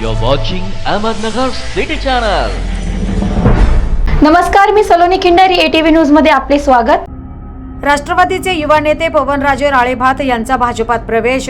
You're watching Ahmednagar City Channel. नमस्कार मी Saloni Khindari ATV न्यूजमध्ये आपले स्वागत. राष्ट्रवादीचे युवा नेते पवनराजे राळेभात यांचा भाजपात प्रवेश.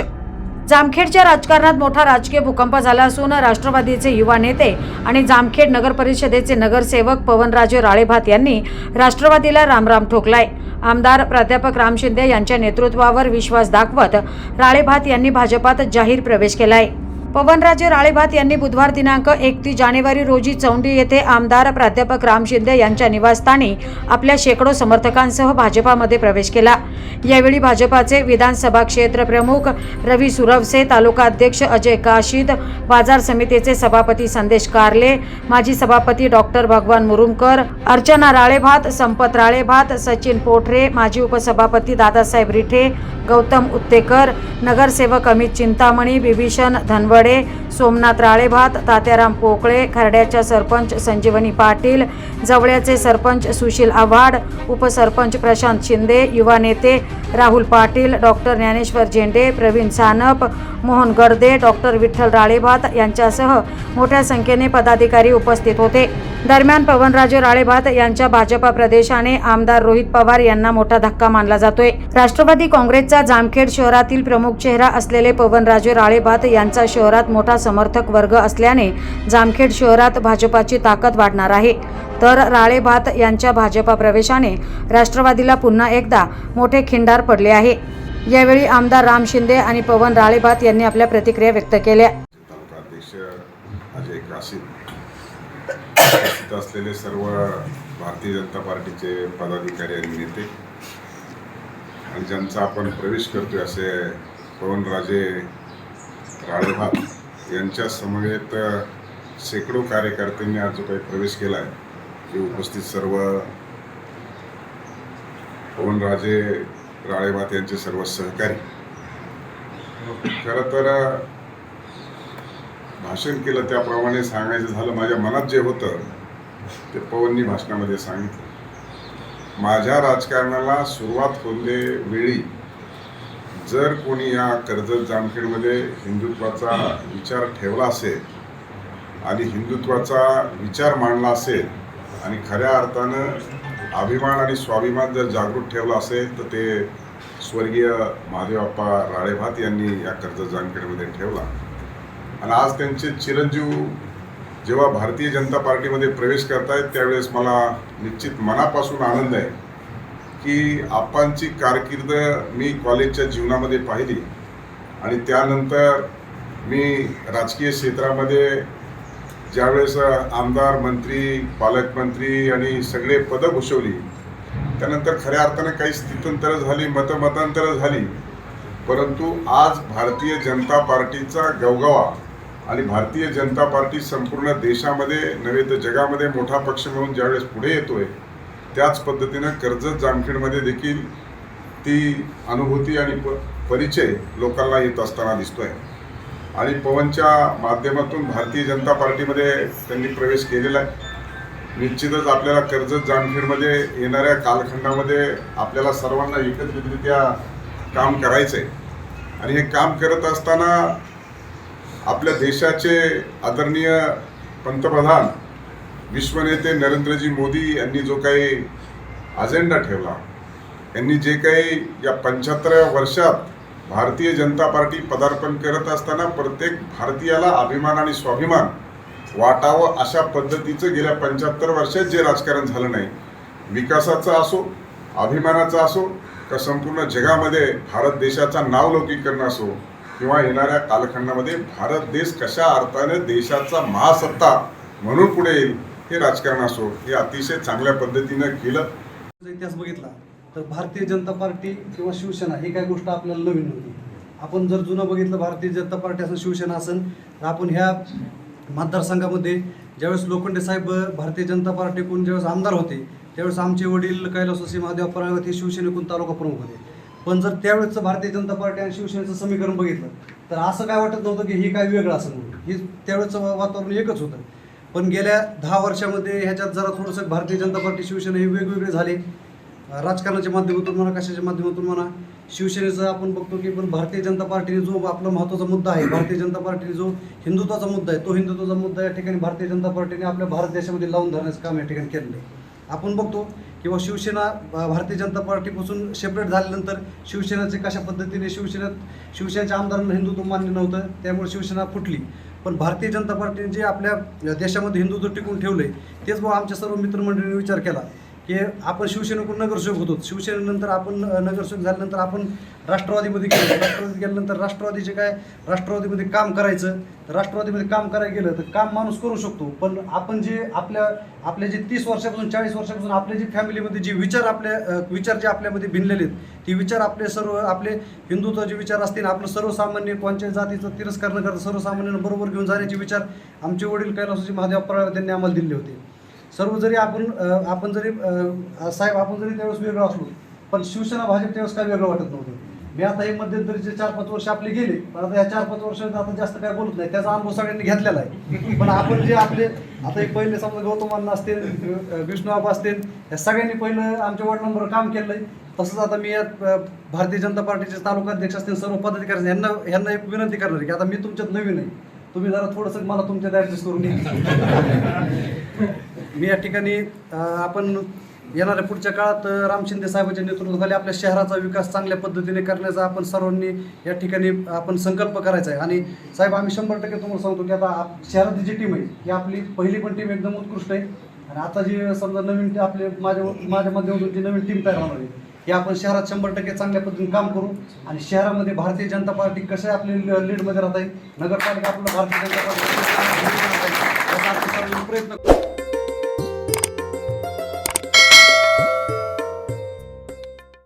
जामखेडच्या राजकारणात मोठा राजकीय भूकंप झाला असून राष्ट्रवादीचे युवा नेते आणि जामखेड नगर परिषदेचे नगरसेवक पवनराजे राळेभात यांनी राष्ट्रवादीला रामराम ठोकलाय. आमदार प्राध्यापक राम शिंदे यांच्या नेतृत्वावर विश्वास दाखवत राळेभात यांनी भाजपात जाहीर प्रवेश केलाय. पवनराजे राळेभात यांनी बुधवार दिनांक एकतीस जानेवारी रोजी चौंडी येथे आमदार प्राध्यापक राम शिंदे यांच्या निवासस्थानी आपल्या शेकडो समर्थकांसह भाजपामध्ये प्रवेश केला. यावेळी भाजपाचे विधानसभा क्षेत्र प्रमुख रवी सुरवसे तालुका अध्यक्ष अजय काशीद बाजार समितीचे सभापती संदेश कारले माजी सभापती डॉक्टर भगवान मुरुमकर अर्चना राळेभात संपत राळेभात सचिन पोठरे माजी उपसभापती दादासाहेब रिठे गौतम उत्तेकर नगरसेवक अमित चिंतामणी बिभीषण धनवडे सोमनाथ राळेभात तात्याराम पोकळे खर्ड्याच्या सरपंच संजीवनी पाटील जवळ्याचे सरपंच सुशील आव्हाड उपसरपंच प्रशांत शिंदे युवा नेते राहुल पाटील डॉक्टर ज्ञानेश्वर झेंडे प्रवीण सानप मोहन गर्दे डॉक्टर विठ्ठल राळेभात यांच्यासह मोठ्या संख्येने पदाधिकारी उपस्थित होते. दरम्यान पवनराजे राळेभात यांच्या भाजपा प्रदेशाने आमदार रोहित पवार यांना मोठा धक्का मानला जातोय. राष्ट्रवादी काँग्रेसचा जामखेड शहरातील प्रमुख चेहरा असलेले पवनराजे राळेभात यांचा शहरात मोठा समर्थक वर्ग असल्याने जामखेड शहरात भाजपाची ताकद वाढणार आहे. तर राळेभात यांच्या भाजपा प्रवेशाने राष्ट्रवादीला पुन्हा एकदा मोठे खिंडार पडले आहे. यावेळी आमदार राम शिंदे आणि पवन राळेभात यांनी आपल्या प्रतिक्रिया व्यक्त केल्या. अजय असलेले सर्व भारतीय जनता पार्टीचे पदाधिकारी आणि नेते. आणि ज्यांचा आपण प्रवेश करतोय असे पवनराजे राळेभात यांच्या समवेत शेकडो कार्यकर्त्यांनी आज जो काही प्रवेश केला आहे ते उपस्थित सर्व पवनराजे राळेबात यांचे सर्व सहकारी. खरं तर भाषण केलं त्याप्रमाणे सांगायचं झालं माझ्या मनात जे होतं ते पवननी भाषणामध्ये सांगितलं. माझ्या राजकारणाला सुरुवात होणे वेळी जर कोणी या कर्जत जामखेडमध्ये हिंदुत्वाचा विचार ठेवला असेल आणि हिंदुत्वाचा विचार मांडला असेल आणि खऱ्या अर्थानं अभिमान आणि स्वाभिमान जर जागृत ठेवला असेल तर ते स्वर्गीय महादेवप्पा राळेभात यांनी या कर्ज जामखेडमध्ये ठेवला. आणि आज त्यांचे चिरंजीव जेव्हा भारतीय जनता पार्टीमध्ये प्रवेश करतायत त्यावेळेस मला निश्चित मनापासून आनंद आहे की आपांची कारकीर्द मी कॉलेजच्या जीवनामध्ये पाहिली. आणि त्यानंतर मी राजकीय क्षेत्रामध्ये ज्यावेळेस आमदार मंत्री पालकमंत्री आणि सगळे पदं भूषवली त्यानंतर खऱ्या अर्थानं काही स्थितंतरं झाली मतमतांतरं झाली. परंतु आज भारतीय जनता पार्टीचा गवगवा आणि भारतीय जनता पार्टी संपूर्ण देशामध्ये नव्हे तर जगामध्ये मोठा पक्ष म्हणून ज्यावेळेस पुढे येतोय त्याच पद्धतीनं कर्जत जामखेडमध्ये देखील ती अनुभूती आणि प परिचय लोकांना येत असताना दिसतोय. आणि पवनच्या माध्यमातून भारतीय जनता पार्टीमध्ये त्यांनी प्रवेश केलेला आहे. निश्चितच आपल्याला कर्जत जामखेडमध्ये येणाऱ्या कालखंडामध्ये आपल्याला सर्वांना एकत्रितरित्या काम करायचं आहे आणि हे काम करत असताना आपल्या देशाचे आदरणीय पंतप्रधान विश्वनेते नरेंद्रजी मोदी यांनी जो काही अजेंडा ठेवला यांनी जे काही या पंच्याहत्तराव्या वर्षात भारतीय जनता पार्टी पदार्पण करत असताना प्रत्येक भारतीयाला अभिमान आणि स्वाभिमान वाटावं अशा पद्धतीचं गेल्या पंच्याहत्तर वर्षात जे राजकारण झालं नाही विकासाचं असो अभिमानाचं असो का संपूर्ण जगामध्ये भारत देशाचा नावलौकिक करणं असो किंवा येणाऱ्या कालखंडामध्ये भारत देश कशा अर्थाने देशाचा महासत्ता म्हणून पुढे येईल हे राजकारण असो हे अतिशय चांगल्या पद्धतीनं केलं. इतिहास बघितला. तर भारतीय जनता पार्टी किंवा शिवसेना ही काही गोष्ट आपल्याला नवीन नव्हती आपण जर जुनं बघितलं भारतीय जनता पार्टी असेल शिवसेना असेल तर आपण ह्या मतदारसंघामध्ये ज्यावेळेस लोखंडे साहेब भारतीय जनता पार्टीकडून ज्यावेळेस आमदार होते त्यावेळेस आमचे वडील कैलासवासी महादेव परावत हे शिवसेनेकडून तालुका प्रमुख होते. पण जर त्यावेळेसचं भारतीय जनता पार्टी आणि शिवसेनेचं समीकरण बघितलं तर असं काय वाटत नव्हतं की हे काय वेगळं असं म्हणून. हे त्यावेळेचं वातावरण एकच होतं. पण गेल्या दहा वर्षामध्ये ह्याच्यात जरा थोडंसं भारतीय जनता पार्टी शिवसेना हे वेगवेगळे झाले. राजकारणाच्या माध्यमातून म्हणा कशाच्या माध्यमातून म्हणा शिवसेनेचा आपण बघतो की पण भारतीय जनता पार्टीने जो आपला महत्त्वाचा मुद्दा आहे भारतीय जनता पार्टीने जो हिंदुत्वाचा मुद्दा आहे तो हिंदुत्वाचा मुद्दा या ठिकाणी भारतीय जनता पार्टीने आपल्या भारत देशामध्ये लावून धरण्याचं काम या ठिकाणी केलेलं आहे. आपण बघतो किंवा शिवसेना भारतीय जनता पार्टीपासून सेपरेट झाल्यानंतर शिवसेनेचे कशा पद्धतीने शिवसेनेत शिवसेनेच्या आमदारांना हिंदुत्व मान्य नव्हतं त्यामुळे शिवसेना फुटली. पण भारतीय जनता पार्टीने जे आपल्या देशामध्ये हिंदुत्व टिकून ठेवले तेच बघा आमच्या सर्व मित्रमंडळींनी विचार केला. की आपण शिवसेनेकडून नगरसेवक होतो. शिवसेनेनंतर आपण नगरसेवक झाल्यानंतर आपण राष्ट्रवादीमध्ये गेलो. राष्ट्रवादीत गेल्यानंतर राष्ट्रवादीचे काय राष्ट्रवादीमध्ये काम करायचं. तर राष्ट्रवादीमध्ये काम करायला गेलं तर काम माणूस करू शकतो. पण आपण जे आपल्या आपले जे तीस वर्षापासून चाळीस वर्षापासून आपल्या जे फॅमिलीमध्ये जे विचार आपल्या विचार जे आपल्यामध्ये भिनलेले आहेत ते विचार आपले सर्व आपले हिंदुत्वाचे विचार असतील आपलं सर्वसामान्य कोणत्या जातीचा तिरस्कार न करता सर्वसामान्यांना बरोबर घेऊन जाण्याचे विचार आमचे वडील कैलासजी महादेव पराळ त्यांनी आम्हाला दिले होते. सर्व जरी आपण आपण जरी साहेब आपण जरी त्यावेळेस वेगळं असलो पण शिवसेना भाजप त्यावेळेस काय वेगळं वाटत नव्हतं. मी आता हे मध्यंतरीचे चार पाच वर्ष आपले गेले पण आता या चार पाच वर्षात आता जास्त काय बोलत नाही. त्याचा अनुभव सगळ्यांनी घेतलेला आहे. पण आपण जे आपले आता एक पहिले समजा गौतम अण्णा असतील विष्णू बाबा असतील या सगळ्यांनी पहिलं आमच्या वडिलांबरोबर काम केलं आहे तसंच आता मी यात भारतीय जनता पार्टीचे तालुकाध्यक्ष असतील सर्व पदाधिकारी यांना यांना एक विनंती करणार आहे की आता मी तुमच्यात नवीन आहे. तुम्ही जरा थोडंसं मला तुमच्यात ॲडजस्ट करून घ्या मी या ठिकाणी आपण येणाऱ्या पुढच्या काळात राम शिंदे साहेबांच्या नेतृत्वाखाली आपल्या शहराचा विकास चांगल्या पद्धतीने करण्याचा आपण सर्वांनी या ठिकाणी आपण संकल्प करायचा आहे. आणि साहेब आम्ही शंभर टक्के तुम्हाला सांगतो की आता शहरातली जी टीम आहे ही आपली पहिली पण टीम एकदम उत्कृष्ट आहे. आणि आता जी समजा नवीन टी- आपले माझ्या माझ्या माध्यमातून जी नवीन टीम तयार होणार आहे की आपण शहरात शंभर टक्के चांगल्या पद्धतीने काम करू. आणि शहरामध्ये भारतीय जनता पार्टी कशा आपली लीडमध्ये राहत आहे नगरपालिका आपलं भारतीय जनता पार्टी. प्रयत्न करू.